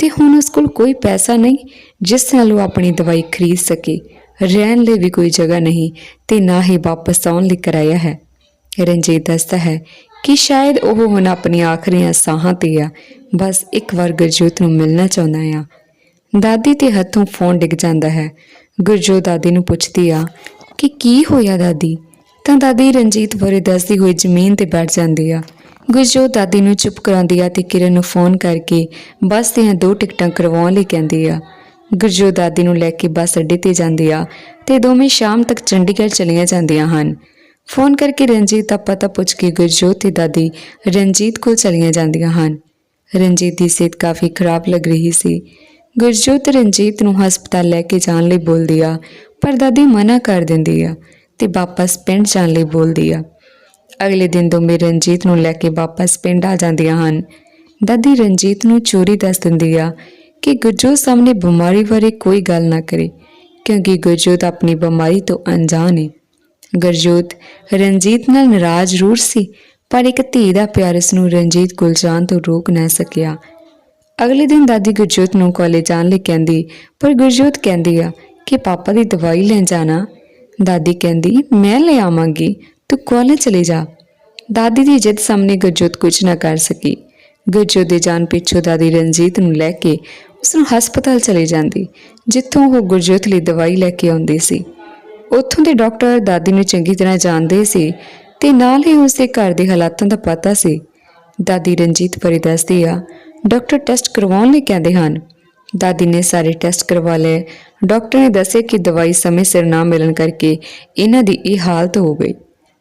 ਤੇ ਹੁਣ ਉਸ ਕੋਲ ਕੋਈ ਪੈਸਾ ਨਹੀਂ, ਜਿਸ ਨਾਲ ਉਹ ਆਪਣੀ ਦਵਾਈ ਖਰੀਦ ਸਕੇ। ਰਹਿਣ ਲਈ ਵੀ ਕੋਈ ਜਗ੍ਹਾ ਨਹੀਂ ਤੇ ਨਾ ਹੀ ਵਾਪਸ ਆਉਣ ਲਈ ਕਿਰਾਇਆ ਹੈ। ਰਣਜੀਤ ਦੱਸਦਾ ਹੈ ਕਿ ਸ਼ਾਇਦ ਉਹ ਹੁਣ ਆਪਣੀ ਆਖਰੀਆਂ ਸਾਹਾਂ ਤੇ ਆ। ਬਸ ਇੱਕ ਵਾਰ ਗੁਰਜੋਤ ਨੂੰ ਮਿਲਣਾ ਚਾਹੁੰਦਾ ਆ। ਦਾਦੀ ਦੇ ਹੱਥੋਂ ਫੋਨ ਡਿੱਗ ਜਾਂਦਾ ਹੈ। ਗੁਰਜੋਤ ਦਾਦੀ ਨੂੰ ਪੁੱਛਦੀ ਆ ਕਿ ਕੀ ਹੋਇਆ ਦਾਦੀ? ਤਾਂ ਦਾਦੀ ਰਣਜੀਤ ਬਾਰੇ ਦੱਸਦੀ ਹੋਈ ਜ਼ਮੀਨ ਤੇ ਬੈਠ ਜਾਂਦੀ ਆ। ਗੁਰਜੋਤ ਦਾਦੀ ਨੂੰ ਚੁੱਪ ਕਰਾਉਂਦੀ ਆ ਤੇ ਕਿਰਨ ਨੂੰ ਫੋਨ ਕਰਕੇ ਬੱਸ ਦੀਆਂ ਦੋ ਟਿਕਟਾਂ ਕਰਵਾਉਣ ਲਈ ਕਹਿੰਦੀ ਆ। ਗੁਰਜੋਤ ਦਾਦੀ ਨੂੰ ਲੈ ਕੇ ਬੱਸ ਅੱਡੇ ਤੇ ਜਾਂਦੀ ਆ ਤੇ ਦੋਵੇਂ ਸ਼ਾਮ ਤੱਕ ਚੰਡੀਗੜ੍ਹ ਚਲੀਆਂ ਜਾਂਦੀਆਂ ਹਨ। ਫੋਨ ਕਰਕੇ ਰਣਜੀਤ ਦਾ ਪਤਾ ਪੁੱਛ ਕੇ ਗੁਰਜੋਤ ਤੇ ਦਾਦੀ ਰਣਜੀਤ ਕੋਲ ਚਲੀਆਂ ਜਾਂਦੀਆਂ ਹਨ। ਰਣਜੀਤ ਦੀ ਸਿਹਤ ਕਾਫੀ ਖਰਾਬ ਲੱਗ ਰਹੀ ਸੀ। ਗੁਰਜੋਤ ਰਣਜੀਤ ਨੂੰ ਹਸਪਤਾਲ ਲੈ ਕੇ ਜਾਣ ਲਈ ਬੋਲਦੀ ਆ, ਪਰ ਦਾਦੀ ਮਨਾ ਕਰ ਦਿੰਦੀ ਆ ਤੇ ਵਾਪਸ ਪਿੰਡ ਜਾਣ ਲਈ ਬੋਲਦੀ ਆ। ਅਗਲੇ ਦਿਨ ਦੋਵੇਂ ਰਣਜੀਤ ਨੂੰ ਲੈ ਕੇ ਵਾਪਸ ਪਿੰਡ ਆ ਜਾਂਦੀਆਂ ਹਨ। ਦਾਦੀ ਰਣਜੀਤ ਨੂੰ ਚੋਰੀ ਦੱਸ ਦਿੰਦੀ ਆ ਕਿ ਗੁਰਜੋਤ ਸਾਹਮਣੇ ਬਿਮਾਰੀ ਬਾਰੇ ਕੋਈ ਗੱਲ ਨਾ ਕਰੇ, ਕਿਉਂਕਿ ਗੁਰਜੋਤ ਆਪਣੀ ਬਿਮਾਰੀ ਤੋਂ ਅਣਜਾਣ ਹੈ ਗੁਰਜੋਤ ਰਣਜੀਤ ਨਾਲ ਨਾਰਾਜ਼ ਜ਼ਰੂਰ ਸੀ, ਪਰ ਇੱਕ ਧੀ ਦਾ ਪਿਆਰ ਉਸ ਨੂੰ ਰਣਜੀਤ ਕੋਲ ਜਾਣ ਤੋਂ ਰੋਕ ਨਾ ਸਕਿਆ। ਅਗਲੇ ਦਿਨ ਦਾਦੀ ਗੁਰਜੋਤ ਨੂੰ ਕਾਲਜ ਜਾਣ ਲਈ ਕਹਿੰਦੀ, ਪਰ ਗੁਰਜੋਤ ਕਹਿੰਦੀ ਆ ਕਿ ਪਾਪਾ ਦੀ ਦਵਾਈ ਲੈਣ ਜਾਣਾ। ਦਾਦੀ ਕਹਿੰਦੀ, ਮੈਂ ਲੈ ਆਵਾਂਗੀ ਤੂੰ ਕਾਲਜ ਚਲੀ ਜਾ? ਦਾਦੀ ਦੀ ਜਿੱਦ ਸਾਹਮਣੇ ਗੁਰਜੋਤ ਕੁਝ ਨਾ ਕਰ ਸਕੀ। ਗੁਰਜੋਤ ਦੇ ਜਾਣ ਪਿੱਛੋਂ ਦਾਦੀ ਰਣਜੀਤ ਨੂੰ ਲੈ ਕੇ ਉਸ ਨੂੰ ਹਸਪਤਾਲ ਚਲੇ ਜਾਂਦੀ, ਜਿੱਥੋਂ ਉਹ ਗੁਰਜੋਤ ਲਈ ਦਵਾਈ ਲੈ ਕੇ ਆਉਂਦੀ ਸੀ। ਉੱਥੋਂ ਦੇ ਡਾਕਟਰ ਦਾਦੀ ਨੂੰ ਚੰਗੀ ਤਰ੍ਹਾਂ ਜਾਣਦੇ ਸੀ ਤੇ ਨਾਲ ਹੀ ਉਸ ਦੇ ਘਰ ਦੇ ਹਾਲਾਤਾਂ ਦਾ ਪਤਾ ਸੀ। ਦਾਦੀ ਰਣਜੀਤ ਬਾਰੇ ਦੱਸਦੀ ਆ, ਡਾਕਟਰ ਟੈਸਟ ਕਰਵਾਉਣ ਲਈ ਕਹਿੰਦੇ ਹਨ। ਦਾਦੀ ਨੇ ਸਾਰੇ ਟੈਸਟ ਕਰਵਾ ਲਏ। ਡਾਕਟਰ ਨੇ ਦੱਸਿਆ ਕਿ ਦਵਾਈ ਸਮੇਂ ਸਿਰ ਨਾ ਮਿਲਣ ਕਰਕੇ ਇਹਨਾਂ ਦੀ ਇਹ ਹਾਲਤ ਹੋ ਗਈ।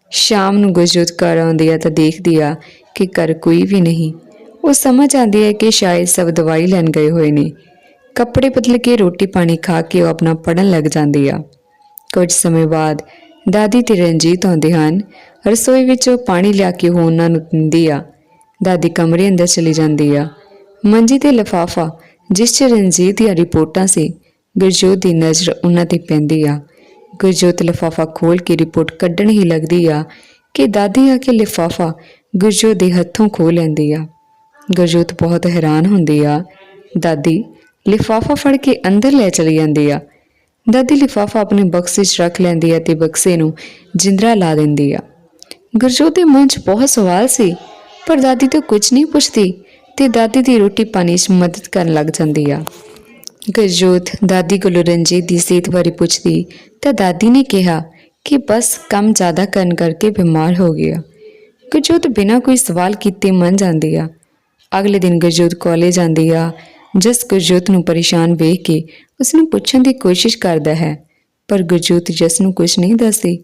ਸ਼ਾਮ ਨੂੰ ਗੁਰਜੋਤ ਘਰ ਆਉਂਦੀ ਆ ਤਾਂ ਦੇਖਦੀ ਆ ਕਿ ਘਰ ਕੋਈ ਵੀ ਨਹੀਂ। ਉਹ ਸਮਝ ਆਉਂਦੀ ਹੈ ਕਿ ਸ਼ਾਇਦ ਸਭ ਦਵਾਈ ਲੈਣ ਗਏ ਹੋਏ ਨੇ। ਕੱਪੜੇ ਬਦਲ ਕੇ ਰੋਟੀ ਪਾਣੀ ਖਾ ਕੇ ਉਹ ਆਪਣਾ ਪੜਨ ਲੱਗ ਜਾਂਦੀ ਆ। ਕੁਝ ਸਮੇਂ ਬਾਅਦ ਦਾਦੀ ਤੇ ਰਣਜੀਤ ਆਉਂਦੇ ਹਨ। ਰਸੋਈ ਵਿੱਚੋਂ ਪਾਣੀ ਲਿਆ ਕੇ ਉਹ ਉਹਨਾਂ ਨੂੰ ਦਿੰਦੀ ਆ। ਦਾਦੀ ਕਮਰੇ ਅੰਦਰ ਚਲੀ ਜਾਂਦੀ ਆ। ਮੰਜੀ ਤੇ ਲਿਫਾਫਾ, ਜਿਸ 'ਚ ਰਣਜੀਤ ਦੀਆਂ ਰਿਪੋਰਟਾਂ ਸੀ, ਗੁਰਜੋਤ ਦੀ ਨਜ਼ਰ ਉਹਨਾਂ ਤੇ ਪੈਂਦੀ ਆ। ਗੁਰਜੋਤ ਲਿਫਾਫਾ ਖੋਲ ਕੇ ਰਿਪੋਰਟ ਕੱਢਣ ਹੀ ਲੱਗਦੀ ਆ ਕਿ ਦਾਦੀ ਆ ਕੇ ਲਿਫਾਫਾ ਗੁਰਜੋਤ ਦੇ ਹੱਥੋਂ ਖੋਹ ਲੈਂਦੀ ਆ। ਗੁਰਜੋਤ ਬਹੁਤ ਹੈਰਾਨ ਹੁੰਦੀ ਆ। ਦਾਦੀ ਲਿਫਾਫਾ ਫੜ ਕੇ ਅੰਦਰ ਲੈ ਚਲੀ ਜਾਂਦੀ ਆ। ਦਾਦੀ ਲਿਫਾਫਾ ਆਪਣੇ ਬਕਸੇ 'ਚ ਰੱਖ ਲੈਂਦੀ ਆ ਤੇ ਬਕਸੇ ਨੂੰ ਜਿੰਦਰਾ ਲਾ ਦਿੰਦੀ ਆ। ਗੁਰਜੋਤ ਦੇ ਮਨ 'ਚ ਬਹੁਤ ਸਵਾਲ ਸੀ, ਪਰ ਦਾਦੀ ਤੋਂ ਕੁਝ ਨਹੀਂ ਪੁੱਛਦੀ ਤੇ ਦਾਦੀ ਦੀ ਰੋਟੀ ਪਾਣੀ 'ਚ ਮਦਦ ਕਰਨ ਲੱਗ ਜਾਂਦੀ ਆ। ਗੁਰਜੋਤ ਦਾਦੀ ਕੋਲੋਂ ਰਣਜੀਤ ਦੀ ਸਿਹਤ ਬਾਰੇ ਪੁੱਛਦੀ, ਤਾਂ ਦਾਦੀ ਨੇ ਕਿਹਾ ਕਿ ਬਸ ਕੰਮ ਜ਼ਿਆਦਾ ਕਰਨ ਕਰਕੇ ਬਿਮਾਰ ਹੋ ਗਿਆ। ਗੁਰਜੋਤ ਬਿਨਾਂ ਕੋਈ ਸਵਾਲ ਕੀਤੇ ਮੰਨ ਜਾਂਦੀ ਆ। ਅਗਲੇ ਦਿਨ ਗੁਰਜੋਤ ਕਾਲਜ ਜਾਂਦੀ ਆ, ਜਸ ਗੁਰਜੋਤ ਨੂੰ ਪਰੇਸ਼ਾਨ ਵੇਖ ਕੇ ਉਸ ਨੂੰ ਪੁੱਛਣ ਦੀ ਕੋਸ਼ਿਸ਼ ਕਰਦਾ ਹੈ, ਪਰ ਗੁਰਜੋਤ ਜਸ ਨੂੰ ਕੁਝ ਨਹੀਂ ਦੱਸਦੀ।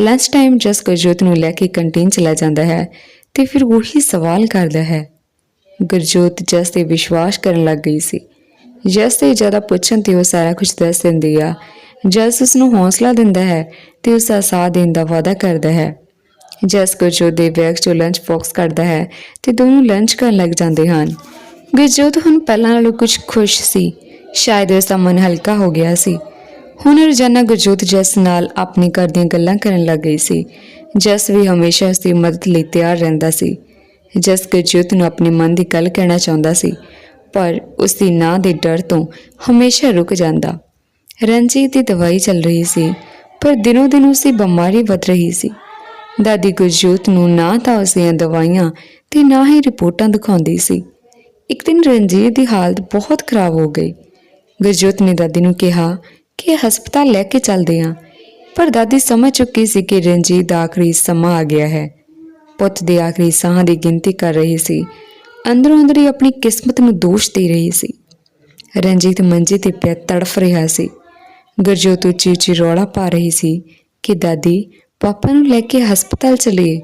ਲੰਚ ਟਾਈਮ ਜਸ ਗੁਰਜੋਤ ਨੂੰ ਲੈ ਕੇ ਕੰਟੀਨ ਚਲਾ ਜਾਂਦਾ ਹੈ, ਤੇ ਫਿਰ ਉਹੀ ਸਵਾਲ ਕਰਦਾ ਹੈ। ਗੁਰਜੋਤ ਜਸ ਤੇ ਵਿਸ਼ਵਾਸ ਕਰਨ ਲੱਗ ਗਈ ਸੀ। ਜਸ ਤੇ ਜ਼ਿਆਦਾ ਪੁੱਛਣ ਤੇ ਉਹ ਸਾਰਾ ਕੁਝ ਦੱਸ ਦਿੰਦੀ ਆ। ਜਸ ਉਸ ਨੂੰ ਹੌਸਲਾ ਦਿੰਦਾ ਹੈ ਤੇ ਉਸ ਦਾ ਸਾਥ ਦੇਣ ਦਾ ਵਾਅਦਾ ਕਰਦਾ ਹੈ। ਜਸ ਗੁਰਜੋਤ ਦੇ ਬੈਗ ਚੋਂ ਲੰਚ ਬਾਕਸ ਕੱਢਦਾ ਹੈ ਤੇ ਦੋਨੋਂ ਲੰਚ ਕਰਨ ਲੱਗ ਜਾਂਦੇ ਹਨ। ਗੁਰਜੋਤ ਹੁਣ ਪਹਿਲਾਂ ਨਾਲੋਂ ਕੁਝ ਖੁਸ਼ ਸੀ। ਸ਼ਾਇਦ ਉਸ ਦਾ ਮਨ ਹਲਕਾ ਹੋ ਗਿਆ ਸੀ। ਹੁਣ ਰੋਜ਼ਾਨਾ ਗੁਰਜੋਤ ਜਸ ਨਾਲ ਆਪਣੇ ਘਰ ਦੀਆਂ ਗੱਲਾਂ ਕਰਨ ਲੱਗ ਗਈ ਸੀ। ਜਸ ਵੀ ਹਮੇਸ਼ਾ ਉਸ ਦੀ ਮਦਦ ਲਈ ਤਿਆਰ ਰਹਿੰਦਾ ਸੀ। ਜਸ ਗੁਰਜੋਤ ਨੂੰ ਆਪਣੇ ਮਨ ਦੀ ਗੱਲ ਕਹਿਣਾ ਚਾਹੁੰਦਾ ਸੀ। ਪਰ ਉਸ ਦੀ ਨਾਂ ਦੇ ਡਰ ਤੋਂ ਹਮੇਸ਼ਾ ਰੁਕ ਜਾਂਦਾ। ਰਣਜੀਤ ਦੀ ਦਵਾਈ ਚੱਲ ਰਹੀ ਸੀ, ਪਰ ਦਿਨੋ ਦਿਨ ਉਸ ਦੀ ਬਿਮਾਰੀ ਵੱਧ ਰਹੀ ਸੀ। ਦਾਦੀ ਗੁਰਜੋਤ ਨੂੰ ਨਾ ਤਾਂ ਉਸ ਦੀਆਂ ਦਵਾਈਆਂ ਤੇ ਨਾ ਹੀ ਰਿਪੋਰਟਾਂ ਦਿਖਾਉਂਦੀ ਸੀ। ਇੱਕ ਦਿਨ ਰਣਜੀਤ ਦੀ ਹਾਲਤ ਬਹੁਤ ਖਰਾਬ ਹੋ ਗਈ। ਗੁਰਜੋਤ ਨੇ ਦਾਦੀ ਨੂੰ ਕਿਹਾ ਕਿ ਹਸਪਤਾਲ ਲੈ ਕੇ ਚੱਲਦੇ ਹਾਂ, ਪਰ ਦਾਦੀ ਸਮਝ ਚੁੱਕੀ ਸੀ ਕਿ ਰਣਜੀਤ ਦਾ ਆਖਰੀ ਸਮਾਂ ਆ ਗਿਆ ਹੈ। ਪੁੱਤ ਦੇ ਆਖਰੀ ਸਾਹ ਦੀ ਗਿਣਤੀ ਕਰ ਰਹੀ ਸੀ ਅੰਦਰੋਂ ਅੰਦਰ ਹੀ ਆਪਣੀ ਕਿਸਮਤ ਨੂੰ ਦੋਸ਼ ਦੇ ਰਹੀ ਸੀ। ਰਣਜੀਤ ਮੰਜੇ ਤੇ ਪਿਆ ਤੜਫ ਰਿਹਾ ਸੀ। ਗੁਰਜੋਤ ਉੱਚੀ ਉੱਚੀ ਰੌਲਾ ਪਾ ਰਹੀ ਸੀ ਕਿ, ਦਾਦੀ, ਪਾਪਾ ਨੂੰ ਲੈ ਕੇ ਹਸਪਤਾਲ ਚਲੀਏ।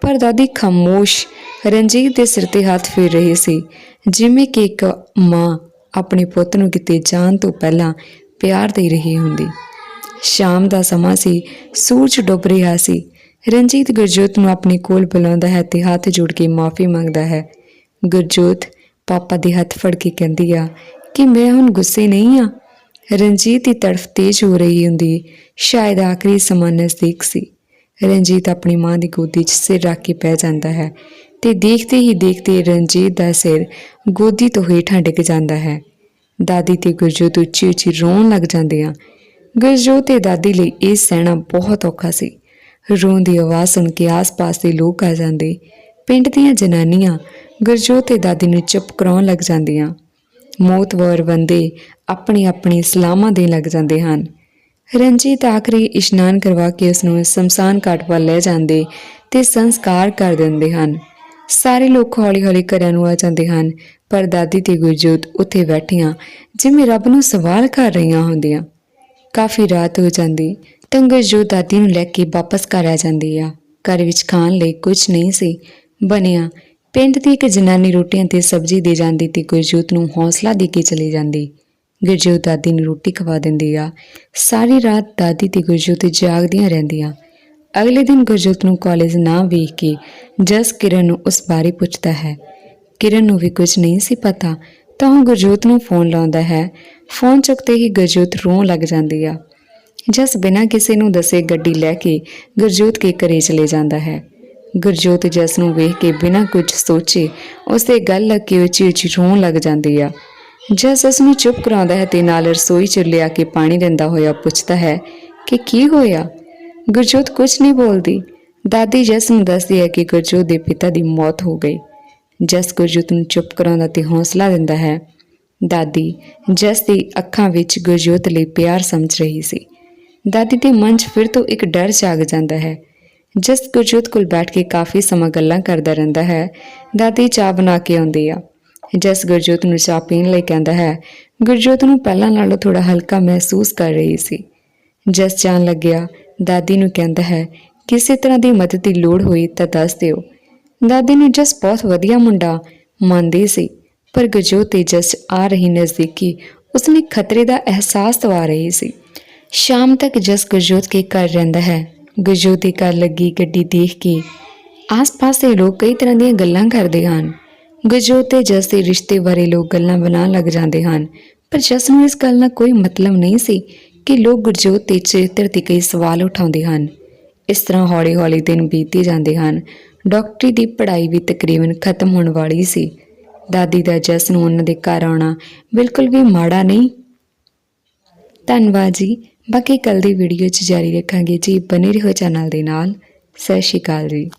ਪਰ ਦਾਦੀ ਖਾਮੋਸ਼, ਰਣਜੀਤ ਦੇ ਸਿਰ ਤੇ ਹੱਥ ਫੇਰ ਰਹੀ ਸੀ, ਜਿਵੇਂ ਕਿ ਇੱਕ ਮਾਂ ਆਪਣੇ ਪੁੱਤ ਨੂੰ ਕਿਤੇ ਜਾਣ ਤੋਂ ਪਹਿਲਾਂ ਪਿਆਰ ਦੇ ਰਹੀ ਹੁੰਦੀ। ਸ਼ਾਮ ਦਾ ਸਮਾਂ ਸੀ, ਸੂਰਜ ਡੁੱਬ ਰਿਹਾ ਸੀ। ਰਣਜੀਤ ਗੁਰਜੋਤ ਨੂੰ ਆਪਣੇ ਕੋਲ ਬੁਲਾਉਂਦਾ ਹੈ ਤੇ ਹੱਥ ਜੋੜ ਕੇ ਮਾਫੀ ਮੰਗਦਾ ਹੈ। ਗੁਰਜੋਤ ਪਾਪਾ ਦੇ ਹੱਥ ਫੜ ਕੇ ਕਹਿੰਦੀ ਆ, ਕਿ ਮੈਂ ਹੁਣ ਗੁੱਸੇ ਨਹੀਂ ਆ? ਰਣਜੀਤ ਦੀ ਤੜਫ ਤੇਜ਼ ਹੋ ਰਹੀ ਹੁੰਦੀ, ਸ਼ਾਇਦ ਆਖਰੀ ਸਮਾਂ ਨਜ਼ਦੀਕ ਸੀ। ਰਣਜੀਤ ਆਪਣੀ ਮਾਂ ਦੀ ਗੋਦੀ 'ਚ ਸਿਰ ਰੱਖ ਕੇ ਪੈ ਜਾਂਦਾ ਹੈ ਤੇ ਦੇਖਦੇ ਹੀ ਦੇਖਦੇ ਰਣਜੀਤ ਦਾ ਸਿਰ ਗੋਦੀ ਤੋਂ ਹੇਠਾਂ ਡਿੱਗ ਜਾਂਦਾ ਹੈ। ਦਾਦੀ ਤੇ ਗੁਰਜੋਤ ਉੱਚੀ ਉੱਚੀ ਰੋਣ ਲੱਗ ਜਾਂਦੀਆਂ ਗੁਰਜੋਤ ਤੇ ਦਾਦੀ ਲਈ ਇਹ ਸਹਿਣਾ ਬਹੁਤ ਔਖਾ ਸੀ। ਰੋਣ ਦੀ ਆਵਾਜ਼ ਸੁਣ ਕੇ ਆਸ-ਪਾਸ ਦੇ ਲੋਕ ਆ ਜਾਂਦੇ। ਪਿੰਡ ਦੀਆਂ ਜਨਾਨੀਆਂ ਗੁਰਜੋਤ ਤੇ ਦਾਦੀ ਨੂੰ ਚੁੱਪ ਕਰਾਉਣ ਲੱਗ ਜਾਂਦੀਆਂ। ਮੌਤਵਰ ਬੰਦੇ ਆਪਣੀ ਆਪਣੀ ਸਲਾਮਾਂ ਦੇਣ ਲੱਗ ਜਾਂਦੇ ਹਨ। ਰਣਜੀਤ ਆਖਰੀ ਇਸ਼ਨਾਨ ਕਰਵਾ ਕੇ ਉਸ ਨੂੰ ਸ਼ਮਸ਼ਾਨ ਘਾਟ ਵੱਲ ਲੈ ਜਾਂਦੇ ਤੇ ਸੰਸਕਾਰ ਕਰ ਦਿੰਦੇ ਹਨ। ਸਾਰੇ ਲੋਕ ਹੌਲੀ-ਹੌਲੀ ਘਰਾਂ ਨੂੰ ਆ ਜਾਂਦੇ ਹਨ, ਪਰ ਦਾਦੀ ਤੇ ਗੁਰਜੋਤ ਉੱਥੇ ਬੈਠੀਆਂ, ਜਿਵੇਂ ਰੱਬ ਨੂੰ ਸਵਾਲ ਕਰ ਰਹੀਆਂ ਹੁੰਦੀਆਂ। ਕਾਫੀ ਰਾਤ ਹੋ ਜਾਂਦੀ ਤਾਂ ਗੁਰਜੋਤ ਦਾਦੀ ਨੂੰ ਲੈ ਕੇ ਵਾਪਸ ਘਰ ਆ ਜਾਂਦੀ ਆ। ਘਰ ਵਿੱਚ ਖਾਣ ਲਈ ਕੁਝ ਨਹੀਂ ਸੀ, ਬਣਿਆ ਪਿੰਡ ਦੀ ਇੱਕ ਜਨਾਨੀ ਰੋਟੀਆਂ ਤੇ ਸਬਜ਼ੀ ਦੇ ਜਾਂਦੀ ਤੇ ਗੁਰਜੋਤ ਨੂੰ ਹੌਸਲਾ ਦੇ ਕੇ ਚਲੀ ਜਾਂਦੀ। ਗੁਰਜੋਤ ਦਾਦੀ ਨੂੰ ਰੋਟੀ ਖਵਾ ਦਿੰਦੀ ਆ। ਸਾਰੀ ਰਾਤ ਦਾਦੀ ਤੇ ਗੁਰਜੋਤ ਜਾਗਦੀਆਂ ਰਹਿੰਦੀਆਂ। ਅਗਲੇ ਦਿਨ ਗੁਰਜੋਤ ਨੂੰ ਕਾਲਜ ਨਾ ਵੇਖ ਕੇ ਜਸ ਕਿਰਨ ਨੂੰ ਉਸ ਬਾਰੇ ਪੁੱਛਦਾ ਹੈ। ਕਿਰਨ ਨੂੰ ਵੀ ਕੁਝ ਨਹੀਂ ਸੀ ਪਤਾ, ਤਾਂ ਉਹ ਗੁਰਜੋਤ ਨੂੰ ਫੋਨ ਲਾਉਂਦਾ ਹੈ। ਫੋਨ ਚੁੱਕਦੇ ਹੀ ਗੁਰਜੋਤ ਰੋਣ ਲੱਗ ਜਾਂਦੀ ਆ। ਜਸ ਬਿਨਾਂ ਕਿਸੇ ਨੂੰ ਦੱਸੇ ਗੱਡੀ ਲੈ ਕੇ ਗੁਰਜੋਤ ਕੇ ਘਰੇ ਚਲੇ ਜਾਂਦਾ ਹੈ। ਗੁਰਜੋਤ ਜਸ ਨੂੰ ਵੇਖ ਕੇ ਬਿਨਾਂ ਕੁਝ ਸੋਚੇ, ਉਸਦੇ ਗੱਲ ਲੱਗ ਕੇ ਉੱਚੀ ਉੱਚੀ ਰੋਣ ਲੱਗ ਜਾਂਦੀ ਆ। ਜਸ ਉਸ ਨੂੰ ਚੁੱਪ ਕਰਾਉਂਦਾ ਹੈ ਤੇ ਨਾਲ ਰਸੋਈ ਚ ਲਿਆ ਕੇ ਪਾਣੀ ਦਿੰਦਾ ਹੋਇਆ ਪੁੱਛਦਾ ਹੈ ਕਿ ਕੀ ਹੋਇਆ? ਗੁਰਜੋਤ ਕੁਝ ਨਹੀਂ ਬੋਲਦੀ। ਦਾਦੀ ਜਸ ਨੂੰ ਦੱਸਦੀ ਹੈ ਕਿ ਗੁਰਜੋਤ ਦੇ ਪਿਤਾ ਦੀ ਮੌਤ ਹੋ ਗਈ। ਜਸ ਗੁਰਜੋਤ ਨੂੰ ਚੁੱਪ ਕਰਾਉਂਦਾ ਤੇ ਹੌਸਲਾ ਦਿੰਦਾ ਹੈ। ਦਾਦੀ, ਜਸ ਦੀ ਅੱਖਾਂ ਵਿੱਚ ਗੁਰਜੋਤ ਲਈ ਪਿਆਰ ਸਮਝ ਰਹੀ ਸੀ। ਦਾਦੀ ਦੇ ਮਨ 'ਚ ਫਿਰ ਤੋਂ ਇੱਕ ਡਰ ਜਾਗ ਜਾਂਦਾ ਹੈ। ਜਸ ਗੁਰਜੋਤ ਕੋਲ ਬੈਠ ਕੇ ਕਾਫੀ ਸਮਾਂ ਗੱਲਾਂ ਕਰਦਾ ਰਹਿੰਦਾ ਹੈ, ਦਾਦੀ ਚਾਹ ਬਣਾ ਕੇ ਆਉਂਦੀ ਆ। ਜਸ ਗੁਰਜੋਤ ਨੂੰ ਚਾਹ ਪੀਣ ਲਈ ਕਹਿੰਦਾ ਹੈ, ਗੁਰਜੋਤ ਨੂੰ ਪਹਿਲਾਂ ਨਾਲੋਂ ਥੋੜਾ ਹਲਕਾ ਮਹਿਸੂਸ ਕਰ ਰਹੀ ਸੀ। ਜਸ ਜਾਣ ਲੱਗਿਆ, ਦਾਦੀ ਨੂੰ ਕਹਿੰਦਾ ਹੈ, ਕਿਸੇ ਤਰ੍ਹਾਂ ਦੀ ਮਦਦ ਦੀ ਲੋੜ ਹੋਈ ਤਾਂ ਦੱਸ ਦਿਓ। ਦਾਦੀ ਨੂੰ ਜਸ ਬਹੁਤ ਵਧੀਆ ਮੁੰਡਾ ਮੰਨਦੀ ਸੀ, ਪਰ ਗੁਰਜੋਤ ਤੇ ਜਸ ਆ ਰਹੀ ਨਜ਼ਦੀਕੀ ਉਸਨੇ ਖਤਰੇ ਦਾ ਅਹਿਸਾਸ ਦਵਾ ਰਹੀ ਸੀ। ਸ਼ਾਮ ਤੱਕ ਜਸ ਗੁਰਜੋਤ ਕੇ ਘਰ ਰਹਿੰਦਾ ਹੈ ਗੁਰਜੋਤ ਦੇ ਘਰ ਲੱਗੀ ਗੱਡੀ ਦੇਖ ਕੇ। ਆਸ-ਪਾਸ ਦੇ ਲੋਕ ਕਈ ਤਰ੍ਹਾਂ ਦੀਆਂ ਗੱਲਾਂ ਕਰਦੇ ਹਨ। ਗੁਰਜੋਤ ਤੇ ਜਸ ਦੇ ਰਿਸ਼ਤੇ ਬਾਰੇ ਲੋਕ ਗੱਲਾਂ ਬਣਾਉਣ ਲੱਗ ਜਾਂਦੇ ਹਨ। ਪਰ ਜਸ ਨੂੰ ਇਸ ਗੱਲ ਨਾਲ ਕੋਈ ਮਤਲਬ ਨਹੀਂ ਸੀ ਕਿ ਲੋਕ ਗੁਰਜੋਤ ਤੇ ਚੇਤਰ ਤੇ ਕਈ ਸਵਾਲ ਉਠਾਉਂਦੇ ਹਨ। ਇਸ ਤਰ੍ਹਾਂ ਹੌਲੀ-ਹੌਲੀ ਦਿਨ ਬੀਤੇ ਜਾਂਦੇ ਹਨ। ਡਾਕਟਰੀ ਦੀ ਪੜ੍ਹਾਈ ਵੀ ਤਕਰੀਬਨ ਖਤਮ ਹੋਣ ਵਾਲੀ ਸੀ। ਦਾਦੀ ਦਾ ਜਸ ਨੂੰ ਉਹਨਾਂ ਦੇ ਘਰ ਆਉਣਾ ਬਿਲਕੁਲ ਵੀ ਮਾੜਾ ਨਹੀਂ। ਧੰਨਵਾਦ ਜੀ। ਬਾਕੀ ਕੱਲ ਦੀ ਵੀਡੀਓ 'ਚ ਜਾਰੀ ਰੱਖਾਂਗੇ। ਜੀ ਬਨੇ ਰਹੋ ਚੈਨਲ ਦੇ ਨਾਲ। ਸਤਿ ਸ਼੍ਰੀ ਅਕਾਲ ਜੀ।